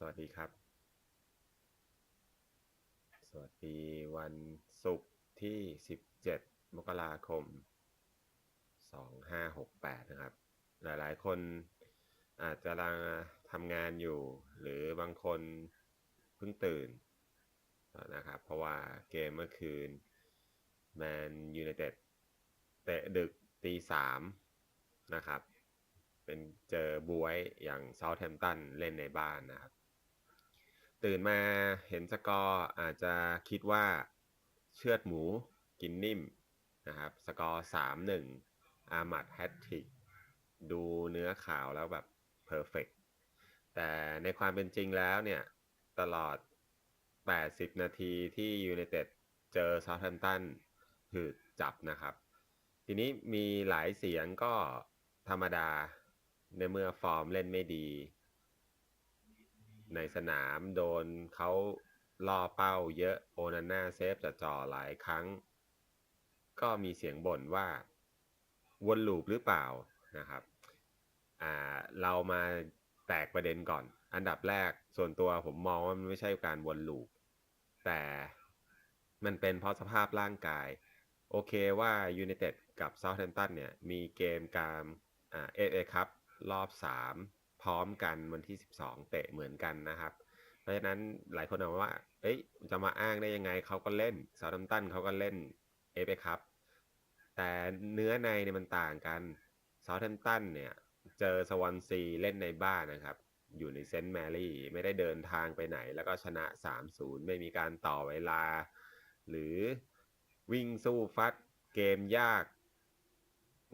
สวัสดีครับ สวัสดีวันศุกร์ที่ 17 มกราคม 2568 นะครับ หลายๆ คนอาจจะกำลังทำงานอยู่ หรือบางคนเพิ่งตื่นนะครับ เพราะว่าเกมเมื่อคืนแมนยูไนเต็ดเตะดึกตีสามนะครับ เป็นเจอบวยอย่างเซาท์แฮมป์ตันเล่นในบ้านนะครับ ตื่นมาเห็นสกอร์อาจจะคิดว่าเชือดหมูกินนิ่มนะครับ สกอร์สามหนึ่งอามัดแฮตทริกดูเนื้อข่าวแล้วแบบเพอร์เฟกแต่ในความเป็นจริงแล้วเนี่ย ตลอด 80 นาทีที่ยูไนเต็ดเจอซา u t แฮมป์ตันหืดจับนะครับ ทีนี้มีหลายเสียงก็ธรรมดาในเมื่อฟอร์มเล่นไม่ดี ในสนามโดนเขาล่อเป้าเยอะโอนาน่าเซฟจะจ่อหลายครั้ง ก็มีเสียงบ่นว่า วนลูปหรือเปล่านะครับอ่าเรามาแตกประเด็นก่อน อันดับแรกส่วนตัวผมมองว่ามันไม่ใช่การวนลูป แต่มันเป็นเพราะสภาพร่างกาย โอเคว่ายูไนเต็ดกับเซาท์แฮมป์ตันเนี่ย มีเกมการอ่าเอเอคัพรอบ 3 พร้อมกันวันที่ 12 เตะเหมือนกันนะครับ เพราะฉะนั้นหลายคนบอกว่า เอ้ยจะมาอ้างได้ยังไงเขาก็เล่นเซาท์แฮมตันเขาก็เล่นเอฟเอคัพแต่เนื้อในเนี่ยมันต่างกันเซาท์แฮมตันเนี่ยเจอสวอนซีเล่นในบ้านนะครับ อยู่ในเซนต์แมรี่ไม่ได้เดินทางไปไหน แล้วก็ชนะ 3-0 ไม่มีการต่อเวลา หรือวิ่งสู้ฟัดเกมยาก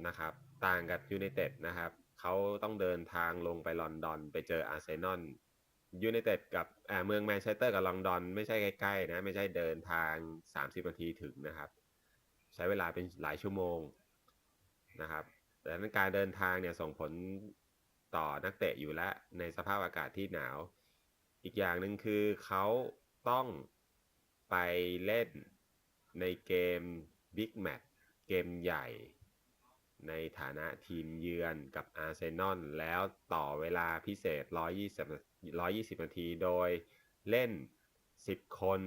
นะครับ ต่างกับยูไนเต็ดนะครับ เขาต้องเดินทางลงไปลอนดอน ไปเจออาร์เซนอลยูไนเต็ดกับเมืองแมนเชสเตอร์กับลอนดอน ไม่ใช่ใกล้ๆนะ ไม่ใช่เดินทาง 30นาทีถึงนะครับ ใช้เวลาเป็นหลายชั่วโมงนะครับแต่นั้นการเดินทางเนี่ยส่งผลต่อนักเตะอยู่แล้วในสภาพอากาศที่หนาว อีกอย่างหนึ่งคือเขาต้องไปเล่นในเกมบิ๊กแมตช์เกมใหญ่ ในฐานะทีมเยือนกับอาร์เซนอลแล้วต่อเวลาพิเศษ 120 120 นาที โดยเล่น 10 คน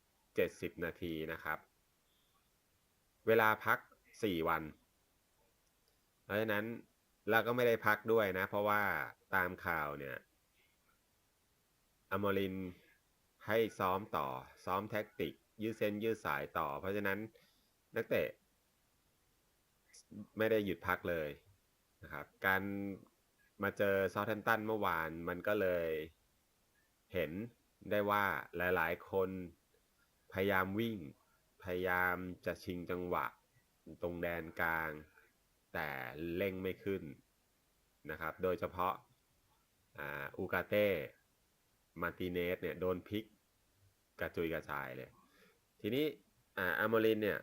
70 นาทีนะครับ เวลาพัก 4 วัน เพราะฉะนั้นเราก็ไม่ได้พักด้วยนะ เพราะว่าตามข่าวเนี่ยอมรินให้ซ้อมต่อซ้อมแท็กติก ยืดเส้นยืดสายต่อ เพราะฉะนั้นนักเตะ ไม่ได้หยุดพักเลยนะครับ การมาเจอซา u t แ a ม p ตันเมื่อวานมันก็เลยเห็นได้ว่าหลายๆ คนพยายามวิ่ง พยายามจะชิงจังหวะ ตรงแดนกลาง แต่เร่งไม่ขึ้นนะครับ โดยเฉพาะอูกาเต้ มาติเนสเนี่ยโดนพลิกกระจุยกระจายเลย ทีนี้อาอามรินเนี่ย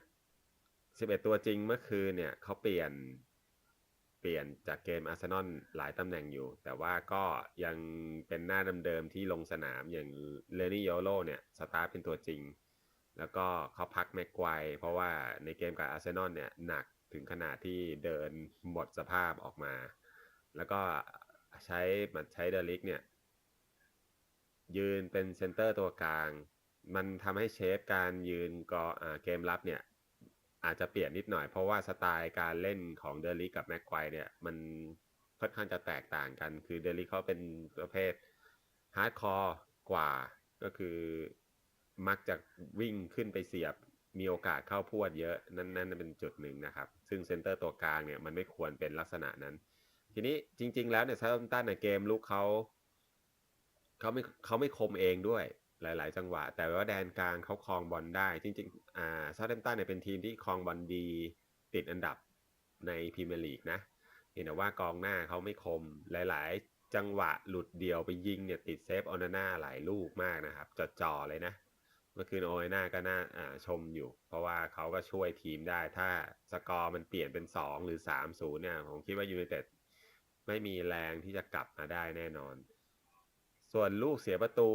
11ตัวจริงเมื่อคืนเนี่ยเขาเปลี่ยนเปลี่ยนจากเกมอาร์เซนอลหลายตำแหน่งอยู่ แต่ว่าก็ยังเป็นหน้าเดิมๆที่ลงสนามอย่างเลนี่โยโลเนี่ยสตาร์เป็นตัวจริง แล้วก็เขาพักแม็กไกวเพราะว่าในเกมกับอาร์เซนอลเนี่ยหนักถึงขนาดที่เดินหมดสภาพออกมา แล้วก็ใช้มันใช้เดลิกเนี่ย ยืนเป็นเซนเตอร์ตัวกลาง มันทำให้เชฟการยืนก็เกมรับเนี่ย อาจจะเปลี่ยนนิดหน่อยเพราะว่าสไตล์การเล่นของเดลิกกับแม็กไกวเนี่ย มันค่อนข้างจะแตกต่างกัน คือเดลิกเขาเป็นประเภทฮาร์ดคอร์กว่าก็คือมักจะวิ่งขึ้นไปเสียบมีโอกาสเข้าพวดเยอะนั่นนั่นเป็นจุดหนึ่งนะครับ ซึ่งเซนเตอร์ตัวกลางเนี่ยมันไม่ควรเป็นลักษณะนั้น ทีนี้จริง ๆ แล้วเนี่ยซาตันในเกมลุกเขาเขาไม่เขาไม่คมเองด้วย หลาย ๆ จังหวะ แต่ว่าแดนกลางเขาคลองบอลได้จริงๆอ่าซาเทมตันเนี่ยเป็นทีมที่คลองบอลดี ติดอันดับในพรีเมียร์ลีกนะ เห็นแต่ว่ากองหน้าเขาไม่คมหลาย ๆ จังหวะหลุดเดียวไปยิงเนี่ยติดเซฟออนาน่าหลายลูกมากนะครับจดจ่อเลยนะเมื่อคืนโอเอน่าก็น่าชมอยู่ เพราะว่าเขาก็ช่วยทีมได้ถ้าสกอร์มันเปลี่ยนเป็น 2 หรือ3 0เนี่ยผมคิดว่ายูไนเต็ดไม่มีแรงที่จะกลับมาได้แน่นอน ส่วนลูกเสียประตู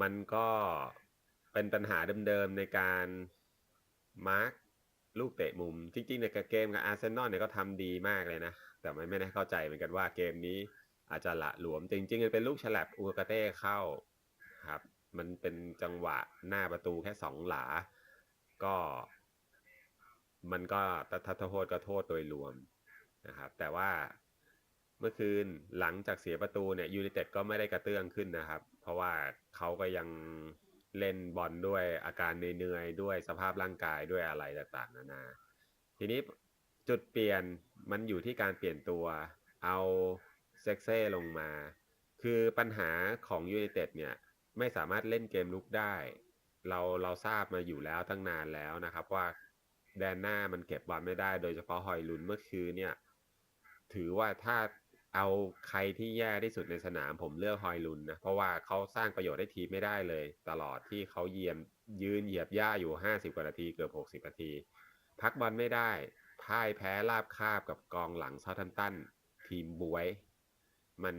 มันก็เป็นปัญหาเดิมๆในการมาร์กลูกเตะมุม จริงๆในเกมกับอาร์เซนอลเนี่ยก็ทำดีมากเลยนะ แต่ไม่ได้เข้าใจเหมือนกันว่าเกมนี้อาจจะละหลวม จริงๆมันเป็นลูกฉลับอูกาเต้เข้าครับ มันเป็นจังหวะหน้าประตูแค่สองหลา ก็ มันก็ถ้าโทษก็โทษโดยรวมนะครับ แต่ว่า เมื่อคืนหลังจากเสียประตูเนี่ยยูไนเต็ดก็ไม่ได้กระเตื้องขึ้นนะครับ เพราะว่าเขาก็ยังเล่นบอลด้วยอาการเหนื่อยๆด้วยสภาพร่างกายด้วยอะไรต่างๆนานา ทีนี้จุดเปลี่ยนมันอยู่ที่การเปลี่ยนตัวเอาเซ็กเซ่ลงมา คือปัญหาของยูไนเต็ดเนี่ยไม่สามารถเล่นเกมลุกได้ เราเราทราบมาอยู่แล้วตั้งนานแล้วนะครับว่าแดนหน้ามันเก็บบอลไม่ได้ โดยเฉพาะฮอยลุนเมื่อคืนเนี่ย ถือว่าถ้า เอาใครที่แย่ที่สุดในสนามผมเลือกฮอยลุนนะ เพราะว่าเขาสร้างประโยชน์ให้ทีมไม่ได้เลย ตลอดที่เขาเยียมยืนเหยียบหญ้าอยู่ 50 กว่านาทีเกือบ 60 นาที พักบอลไม่ได้พ่ายแพ้ราบคาบกับกองหลังเซาทัมตัน ทีมบวย มัน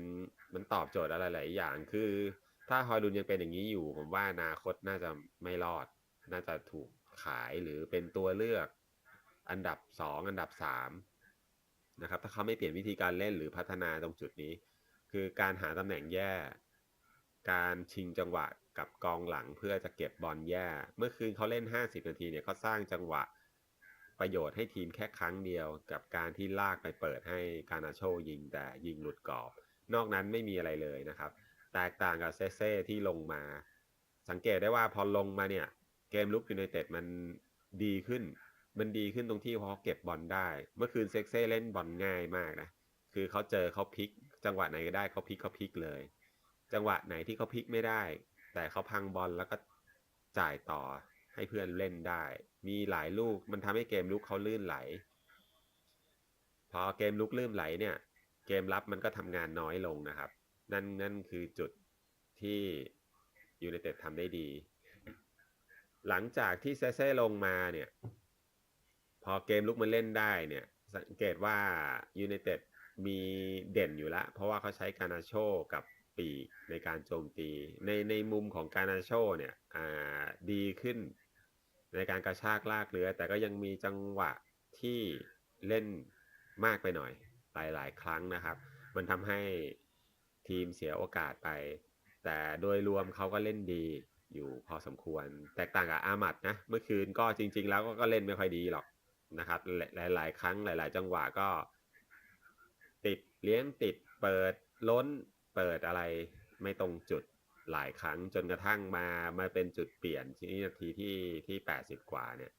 มันตอบโจทย์อะไรหลายอย่างคือ ถ้าฮอยลุนยังเป็นอย่างนี้อยู่ ผมว่าอนาคตน่าจะไม่รอด น่าจะถูกขายหรือเป็นตัวเลือก อันดับ2อันดับ3 นะครับ ถ้าเขาไม่เปลี่ยนวิธีการเล่นหรือพัฒนาตรงจุดนี้ คือการหาตำแหน่งแย่ การชิงจังหวะกับกองหลังเพื่อจะเก็บบอลแย่ เมื่อคืนเขาเล่น 50 นาทีเนี่ยเขาสร้างจังหวะประโยชน์ให้ทีมแค่ครั้งเดียว กับการที่ลากไปเปิดให้กานาโชยิงแต่ยิงหลุดกรอบ นอกนั้นไม่มีอะไรเลยนะครับ แตกต่างกับเซเซ่ที่ลงมา สังเกตได้ว่าพอลงมาเนี่ย เกมลุกยูไนเต็ดมันดีขึ้น มันดีขึ้นตรงที่พอเก็บบอลได้ เมื่อคืนเซ็กเซ่เล่นบอลง่ายมากนะ คือเขาเจอเขาพลิก จังหวะไหนก็ได้เขาพลิกเขาพลิกเลย จังหวะไหนที่เขาพลิกไม่ได้ แต่เขาพังบอลแล้วก็จ่ายต่อให้เพื่อนเล่นได้ มีหลายลูกมันทำให้เกมลุกเขาลื่นไหล พอเกมลุกลื่นไหลเนี่ย เกมรับมันก็ทำงานน้อยลงนะครับ นั่นนั่นคือจุดที่ยูไนเต็ดทำได้ดี หลังจากที่เซเซ่ลงมาเนี่ย พอเกมลุกมันเล่นได้เนี่ย สังเกตว่ายูไนเต็ดมีเด่นอยู่แล้วเพราะว่าเขาใช้การาโชกับปีกในการโจมตี ในในมุมของการาโชเนี่ยดีขึ้น ในการกระชากลากเรือ แต่ก็ยังมีจังหวะที่เล่นมากไปหน่อยหลาย ๆ ครั้งนะครับ มันทำให้ทีมเสียโอกาสไป แต่โดยรวมเขาก็เล่นดีอยู่พอสมควร แตกต่างกับอามัดนะ เมื่อคืนก็จริง ๆ แล้วก็เล่นไม่ค่อยดีหรอก นะครับ หลาย ๆ ครั้งหลาย ๆ จังหวะก็ ติดเลี้ยงติดเปิดล้นเปิดอะไรไม่ตรงจุดหลายครั้งจนกระทั่งมามาเป็นจุดเปลี่ยนที่นาทีที่ที่ 80 กว่าเนี่ย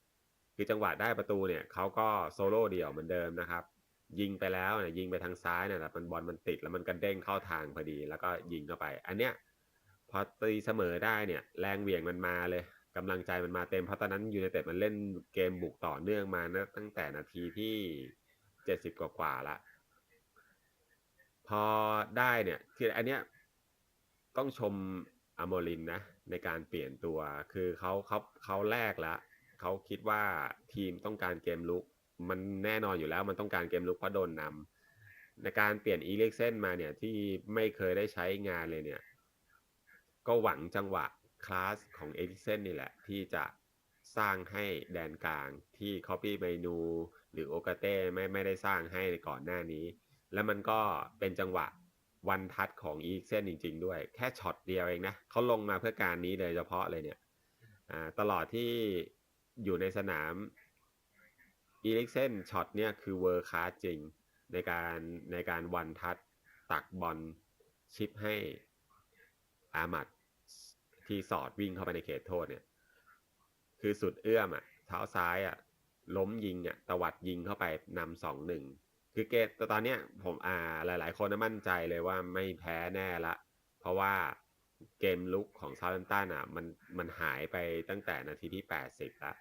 คือจังหวะได้ประตูเนี่ยเขาก็โซโล่เดี่ยวเหมือนเดิมนะครับ ยิงไปแล้วเนี่ยยิงไปทางซ้ายเนี่ยแต่มันบอลมันติดแล้วมันกระเด้งเข้าทางพอดี แล้วก็ยิงเข้าไป อันเนี้ยพอตีเสมอได้เนี่ย แรงเหวี่ยงมันมาเลย กำลังใจมันมาเต็มเพราะตอนนั้นยูไนเต็ดมันเล่นเกมบุกต่อเนื่องมานะตั้งแต่นาทีที่เจ็ดสิบกว่าๆละพอได้เนี่ยคืออันเนี้ยต้องชมอโมลินนะ ในการเปลี่ยนตัวคือเขาเขาเขาแลกล้วเขาคิดว่าทีมต้องการเกมลุก มันแน่นอนอยู่แล้วมันต้องการเกมลุกเพราะโดนนำในการเปลี่ยนอีเล็กเซนมาเนี่ยที่ไม่เคยได้ใช้งานเลยเนี่ย ก็หวังจังหวะ คลาสของเอลิกเซนนี่แหละ ที่จะสร้างให้แดนกลางที่ Copy เมนูหรือโอกาเต้ไม่ไม่ได้สร้างให้ก่อนหน้านี้ แล้วมันก็เป็นจังหวะวันทัดของอีกเซนจริง ๆ ด้วย แค่ช็อตเดียวเองนะเขาลงมาเพื่อการนี้เลยเฉพาะเลยเนี่ยตลอดที่อยู่ในสนามอีลิกเซนช็อตเนี่ยคือเวอร์คาจริงในการในการวันทัดตักบอลชิปให้อามัด ที่สอดวิ่งเข้าไปในเขตโทษเนี่ย คือสุดเอื้อมอะ เท้าซ้ายอะ ล้มยิงอะตวัดยิงเข้าไปนำสองหนึ่งคือเกตตอนเนี้ยผมอ่าหลาย ๆ คนมั่นใจเลยว่าไม่แพ้แน่ละ เพราะว่าเกมลุกของซา u ์ h มตันอะมันมันหายไปตั้งแต่นาทีที่ 80ละ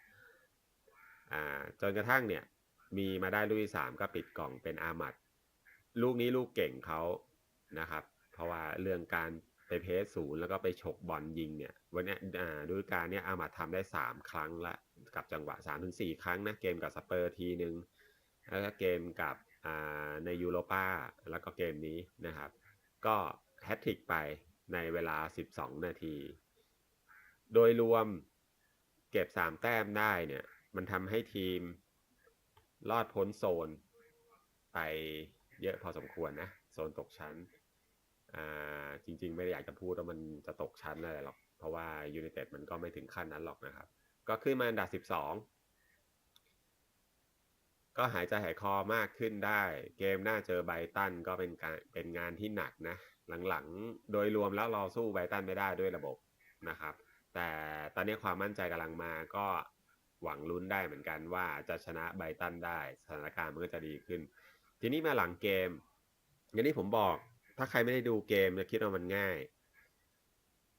อ่าจนกระทั่งเนี่ย มีมาได้ลูกที่สามก็ปิดกล่องเป็นอามัด ลูกนี้ลูกเก่งเขานะครับ เพราะว่าเรื่องการ เพสศูนย์แล้วก็ไปฉกบอลยิงเนี่ยวันนี้อ่าดูการเนี่ยอามัดทำได้ 3 ครั้งละกับจังหวะ 3-4 ครั้งนะเกมกับสเปอร์ทีหนึ่งแล้วก็เกมกับในยูโรปาแล้วก็เกมนี้นะครับ ก็แฮตทริกไปในเวลา 12 นาที โดยรวมเก็บ 3 แต้มได้เนี่ยมันทำให้ทีมรอดพ้นโซนไปเยอะพอสมควรนะ โซนตกชั้น อ่าจริง ๆ ไม่ได้อยากจะพูดว่ามันจะตกชั้นอะไรหรอก เพราะว่ายู i นเต็ดมันก็ไม่ถึงขั้นนั้นหรอกนะครับ ก็ขึ้นมาอันดับ 12 ก็หายใจหายคอมากขึ้นได้ เกมหน้าเจอไบตันก็เป็นการเป็นงานที่หนักนะ หลังๆ โดยรวมแล้วเราสู้ไบตันไม่ได้ด้วยระบบนะครับ แต่ตอนนี้ความมั่นใจกำลังมาก็หวังลุ้นได้เหมือนกันว่าจะชนะไบตันได้สถานการณ์มันก็จะดีขึ้น ทีนี้มาหลังเกมอย่างที่ผมบอก ถ้าใครไม่ได้ดูเกมจะคิดว่ามันง่าย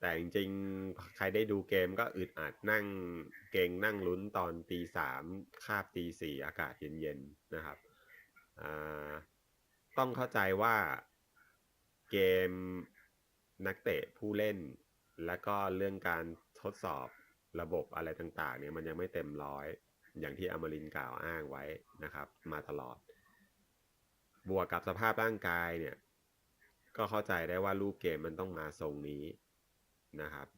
แต่จริงๆ ใครได้ดูเกมก็อึดอัดนั่งเก่งนั่งลุ้นตอนตีสามคาบตีสี่อากาศเย็นๆนะครับต้องเข้าใจว่าเกมนักเตะผู้เล่น แล้วก็เรื่องการทดสอบระบบอะไรต่างๆ เนี่ยมันยังไม่เต็มร้อย อย่างที่อมรินกล่าวอ้างไว้นะครับ มาตลอด บวกกับสภาพร่างกายเนี่ย ก็เข้าใจได้ว่ารูปเกมมันต้องมาทรงนี้นะครับ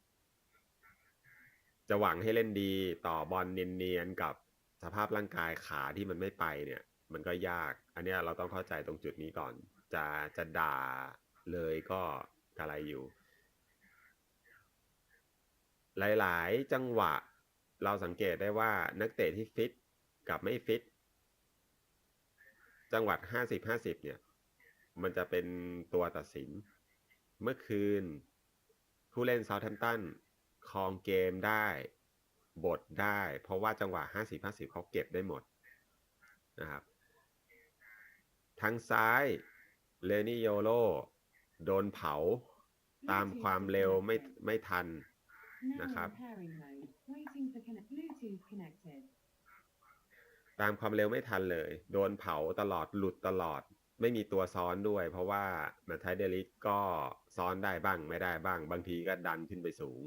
จะหวังให้เล่นดีต่อบอลเนียนๆกับสภาพร่างกายขาที่มันไม่ไปเนี่ย มันก็ยาก อันนี้เราต้องเข้าใจตรงจุดนี้ก่อน จะจะด่าเลยก็กะไรอยู่ หลายๆ จังหวะ เราสังเกตได้ว่านักเตะที่ฟิตกับไม่ฟิต จังหวัด 50-50 เนี่ย มันจะเป็นตัวตัดสิน เมื่อคืน ผู้เล่นเซาท์แฮมป์ตันครองเกมได้ บทได้ เพราะว่าจังหวะ 50-50 เขาเก็บได้หมดนะครับทางซ้ายเลนิโยโลโดนเผาตามความเร็วไม่ไม่ทันนะครับตามความเร็วไม่ทันเลย โดนเผาตลอดหลุดตลอด ไม่มีตัวซ้อนด้วย เพราะว่าแมทไทเดลิกก็ซ้อนได้บ้างไม่ได้บ้าง บางทีก็ดันขึ้นไปสูง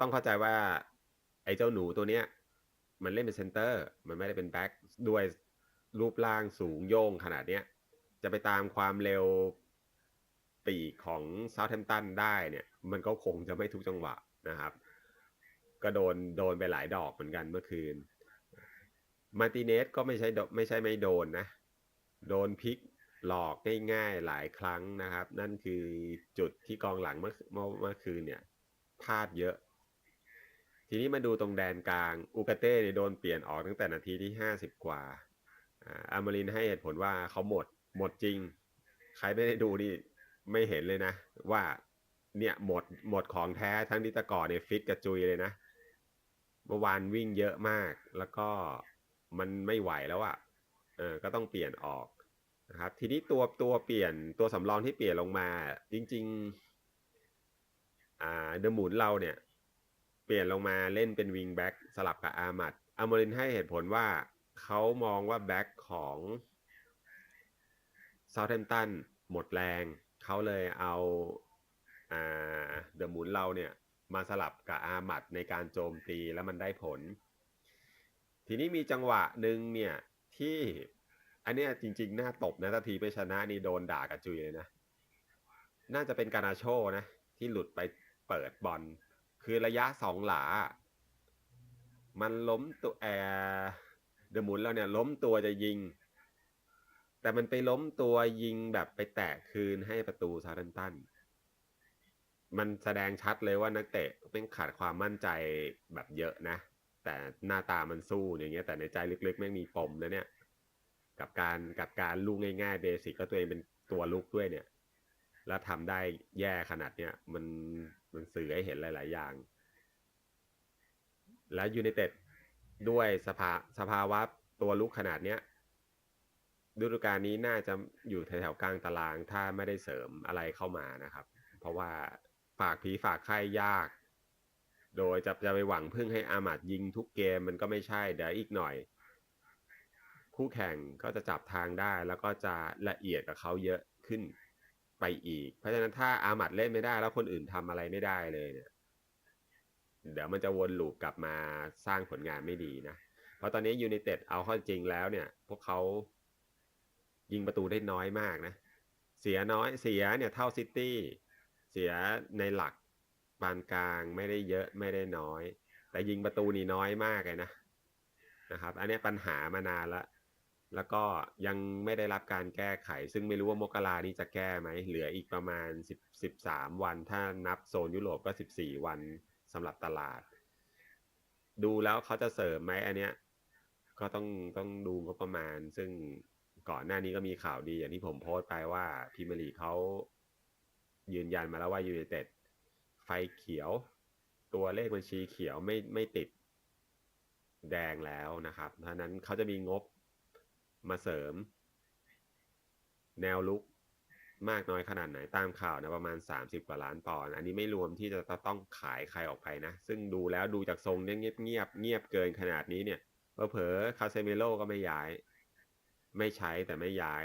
ต้องเข้าใจว่าไอ้เจ้าหนูตัวเนี้ย มันเล่นเป็นเซนเตอร์ มันไม่ได้เป็นแบ็คด้วยรูปร่างสูงโย่งขนาดเนี้ย จะไปตามความเร็วปีกของเซาท์แฮมป์ตันได้เนี่ย มันก็คงจะไม่ทุกจังหวะนะครับ ก็โดนโดนไปหลายดอกเหมือนกันเมื่อคืน มาร์ติเนสก็ไม่ใช่ไม่ใช่ไม่โดนนะ โดนพลิกหลอกง่ายๆหลายครั้งนะครับ นั่นคือจุดที่กองหลังเมื่อเมื่อเมื่อคืนเนี่ยพลาดเยอะ ทีนี้มาดูตรงแดนกลางอูกาเต้เนี่ยโดนเปลี่ยนออกตั้งแต่นาทีที่ห้าสิบกว่าอามารินให้เหตุผลว่าเขาหมดหมดจริง ใครไม่ได้ดูนี่ไม่เห็นเลยนะ ว่าเนี่ยหมดหมดของแท้ทั้งที่ตะก่อเนี่ยฟิตกระจุยเลยนะเมื่อวานวิ่งเยอะมากแล้วก็ มันไม่ไหวแล้วอะ่ะเออก็ต้องเปลี่ยนออกนะครับ ทีนี้ตัวตัวเปลี่ยนตัวสำรองที่เปลี่ยนลงมา จริง ๆ อ่าเดอะมุนเราเนี่ย เปลี่ยนลงมาเล่นเป็นวิงแบ็กสลับกับอามัดอามารินให้เหตุผลว่าเขามองว่าแบ็กของเซาเทมตันหมดแรง เขาเลยเอาเดอะมุนเราเนี่ย มาสลับกับอามัดในการโจมตีแล้วมันได้ผล ทีนี้มีจังหวะหนึ่งเนี่ยที่อันเนี้ยจริง ๆ น่าตบนะถ้าทีไม่ชนะนี่โดนด่ากระจุยเลยนะ น่าจะเป็นการาโชนะ ที่หลุดไปเปิดบอลคือระยะสองหลา มันล้มตัวแอร์เดมุนเราเนี่ย ล้มตัวจะยิง แต่มันไปล้มตัวยิงแบบไปแตะคืนให้ประตูซาร์ตันตัน มันแสดงชัดเลยว่านักเตะเป็นขาดความมั่นใจแบบเยอะนะ แต่หน้าตามันสู้อย่างเงี้ย แต่ในใจลึกๆไม่มีปมนะเนี่ย กับการกับการลูกง่ายๆเบสิกก็ตัวเองเป็นตัวลุกด้วยเนี่ย แล้วทำได้แย่ขนาดเนี้ยมันมันสื่อให้เห็นหลาย ๆ อย่าง และยูไนเต็ดด้วยสภาสภาวะตัวลุกขนาดเนี้ยฤดูกาลนี้น่าจะอยู่แถวๆกลางตารางถ้าไม่ได้เสริมอะไรเข้ามานะครับ เพราะว่าฝากผีฝากไข่ยาก โดยจะจะไปหวังพึ่งให้อามัดยิงทุกเกมมันก็ไม่ใช่ เดี๋ยวอีกหน่อย คู่แข่งก็จะจับทางได้แล้วก็จะละเอียดกับเขาเยอะขึ้นไปอีก เพราะฉะนั้นถ้าอามัดเล่นไม่ได้แล้วคนอื่นทำอะไรไม่ได้เลยเนี่ยเดี๋ยวมันจะวนลูปกลับมาสร้างผลงานไม่ดีนะ เพราะตอนนี้ยูไนเต็ดเอาข้าจริงแล้วเนี่ย พวกเขายิงประตูได้น้อยมากนะ เสียน้อยเสียเนี่ยเท่าซิตี้เสียในหลัก ปานกลางไม่ได้เยอะไม่ได้น้อย แต่ยิงประตูนี่น้อยมากเลยนะนะครับ อันนี้ปัญหามานานละแล้วก็ยังไม่ได้รับการแก้ไข ซึ่งไม่รู้ว่ามกรานี้จะแก้ไหม เหลืออีกประมาณ 10 13 วัน ถ้านับโซนยุโรปก็ 14 วันสำหรับตลาด ดูแล้วเขาจะเสริมไหมอันเนี้ยก็ต้องต้องดูงบประมาณ ซึ่งก่อนหน้านี้ก็มีข่าวดีอย่างที่ผมโพสต์ไปว่าพรีเมียร์ลีเขายืนยันมาแล้วว่ายู i นเต็ด ไฟเขียว ตัวเลขบัญชีเขียวไม่ไม่ติดแดงแล้วนะครับเพราะนั้นเขาจะมีงบมาเสริม แนวลุกมากน้อยขนาดไหนตามข่าวนะประมาณ 30 กว่าล้านปอนด์อันนี้ไม่รวมที่จะต้องขายใครออกไปนะ ซึ่งดูแล้วดูจากทรงเนี่ยเงียบเงียบเงียบเกินขนาดนี้เนี่ยเผลอคาเซเมโลก็ไม่ย้าย ไม่ใช้แต่ไม่ย้าย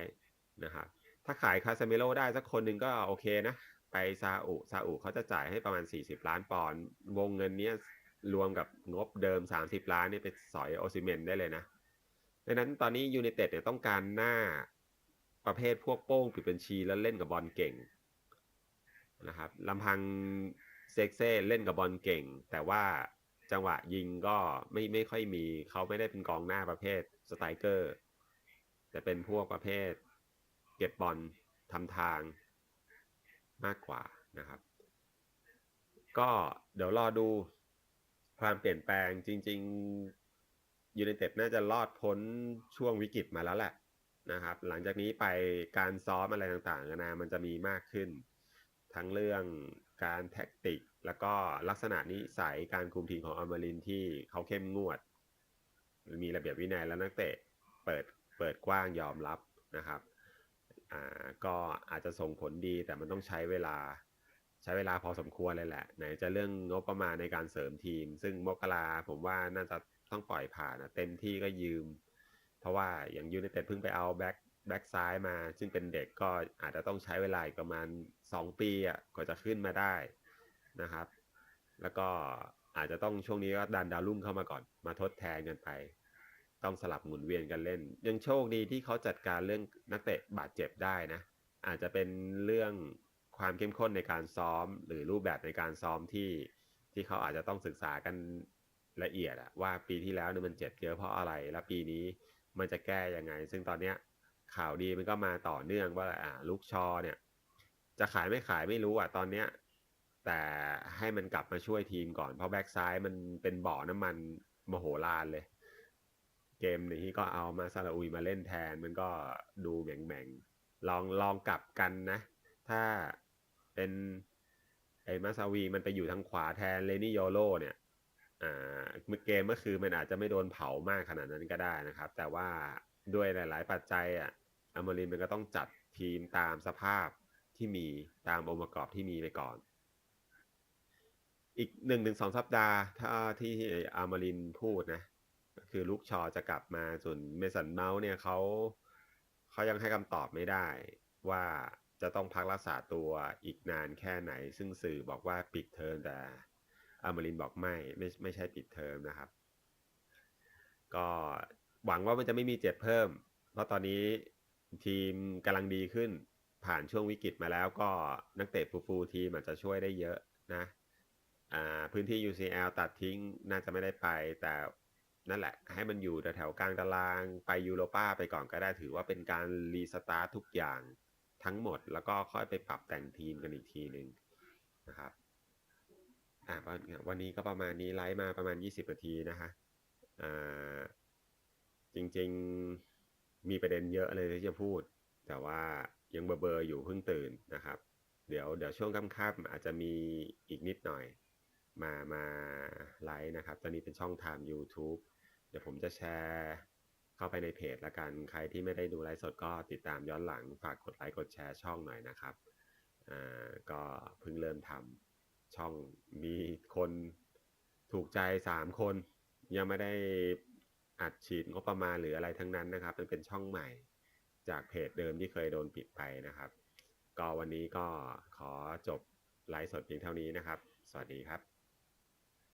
นะครับถ้าขายคาเซเมโลได้สักคนหนึ่งก็โอเคนะ ไปซาอุซาอุเขาจะจ่ายให้ประมาณ 40 ล้านปอนด์วงเงินเนี้ยรวมกับงบเดิม 30 ล้านนี่ไปสอยโอซิเมนได้เลยนะดังนั้นตอนนี้ยู i นเต็ดเนี่ยต้องการหน้าประเภทพวกโป้งปิดบัญชีแล้วเล่นกับบอลเก่งนะครับลำพังเซ็กเซ่เล่นกับบอลเก่ง แต่ว่าจังหวะยิงก็ไม่ไม่ค่อยมีเขาไม่ได้เป็นกองหน้าประเภทสไตรเกอร์แต่เป็นพวกประเภท เก็บบอลทำทาง มากกว่านะครับ ก็เดี๋ยวรอดูความเปลี่ยนแปลงจริงๆยู i นเต็ดน่าจะรอดพ้นช่วงวิกฤตมาแล้วแหละนะครับ หลังจากนี้ไปการซ้อมอะไรต่างๆนานามันจะมีมากขึ้น ทั้งเรื่องการแท็กติก แล้วก็ลักษณะนิสัยการคุมทีมของอมรินที่เขาเข้มงวด มีระเบียบวินัยแล้วนักเตะเปิดเปิดกว้างยอมรับนะครับ อ่าก็อาจจะส่งผลดีแต่มันต้องใช้เวลา ใช้เวลาพอสมควรเลยแหละ ไหนจะเรื่องงบประมาณในการเสริมทีม ซึ่งมกราผมว่าน่าจะต้องปล่อยผ่านนะเต็มที่ก็ยืม เพราะว่าอย่างยู i นเต็ดเพิ่งไปเอาแบ็คแบ็กซ้ายมา ซึ่งเป็นเด็กก็อาจจะต้องใช้เวลาประมาณ 2 ปีอะกว่าจะขึ้นมาได้นะครับ แล้วก็อาจจะต้องช่วงนี้ก็ดันดาวรุ่งเข้ามาก่อนมาทดแทนกันไป ต้องสลับหมุนเวียนกันเล่น ยังโชคดีที่เขาจัดการเรื่องนักเตะบาดเจ็บได้นะ อาจจะเป็นเรื่องความเข้มข้นในการซ้อม หรือรูปแบบในการซ้อมที่ที่เขาอาจจะต้องศึกษากันละเอียดอะว่าปีที่แล้วเนี่ยมันเจ็บเยอะเพราะอะไร แล้วปีนี้มันจะแก้ยังไง ซึ่งตอนเนี้ยข่าวดีมันก็มาต่อเนื่องว่าอ่าลูกชอเนี่ย จะขายไม่ขายไม่รู้อะตอนเนี้ยแต่ให้มันกลับมาช่วยทีมก่อนเพราะแบ็กซ้ายมันเป็นบ่อน้ำมันมโหฬารเลย เกมนี้ก็เอามาซาลาอุยมาเล่นแทน มันก็ดูแหม่งๆลองลองกลับกันนะ ถ้าเป็นไอ้มาซาวีมันไปอยู่ทางขวาแทนเลนี่โยโรเนี่ยอ่าเกมเมื่อคืนมันอาจจะไม่โดนเผามากขนาดนั้นก็ได้นะครับ แต่ว่าด้วยหลาย ๆ ปัจจัยอะอมรินมันก็ต้องจัดทีมตามสภาพที่มีตามองค์ประกอบที่มีไปก่อน อีกหนึ่งถึงสองสัปดาห์ ถ้าที่อามารินพูดนะ คือลูกชอจะกลับมาส่วนเมสันเมาส์เนี่ยเขาเขายังให้คำตอบไม่ได้ว่าจะต้องพักรักษาตัวอีกนานแค่ไหน ซึ่งสื่อบอกว่าปิดเทอมแต่อามารินบอกไม่ไม่ไม่ใช่ปิดเทอมนะครับ ก็หวังว่ามันจะไม่มีเจ็บเพิ่ม เพราะตอนนี้ทีมกำลังดีขึ้นผ่านช่วงวิกฤตมาแล้วก็นักเตะฟูฟูทีมอาจจะช่วยได้เยอะนะ อ่าพื้นที่ UCL ตัดทิ้งน่าจะไม่ได้ไป แต่ นั่นแหละ ให้มันอยู่แถวกลางตารางไปยูโรป้าไปก่อนก็ได้ถือว่าเป็นการรีสตาร์ททุกอย่างทั้งหมดแล้วก็ค่อยไปปรับแต่งทีมกันอีกทีหนึ่งนะครับอ่าวันนี้ก็ประมาณนี้ไลฟ์มาประมาณ 20 นาทีนะคะอ่าจริงๆมีประเด็นเยอะเลยที่จะพูด แต่ว่ายังเบอร์เบอร์อยู่เพิ่งตื่นนะครับ เดี๋ยวเดี๋ยวช่วงค่ำๆอาจจะมีอีกนิดหน่อยมามาไลฟ์นะครับ ตอนนี้เป็นช่องทาง YouTube เดี๋ยวผมจะแชร์เข้าไปในเพจละกัน ใครที่ไม่ได้ดูไลฟ์สดก็ติดตามย้อนหลัง ฝากกดไลค์กดแชร์ช่องหน่อยนะครับ อ่า ก็เพิ่งเริ่มทำช่องมีคนถูกใจ 3 คน ยังไม่ได้อัดฉีดงบประมาณหรืออะไรทั้งนั้นนะครับ มันเป็นช่องใหม่จากเพจเดิมที่เคยโดนปิดไปนะครับ ก็วันนี้ก็ขอจบไลฟ์สดเพียงเท่านี้นะครับ สวัสดีครับ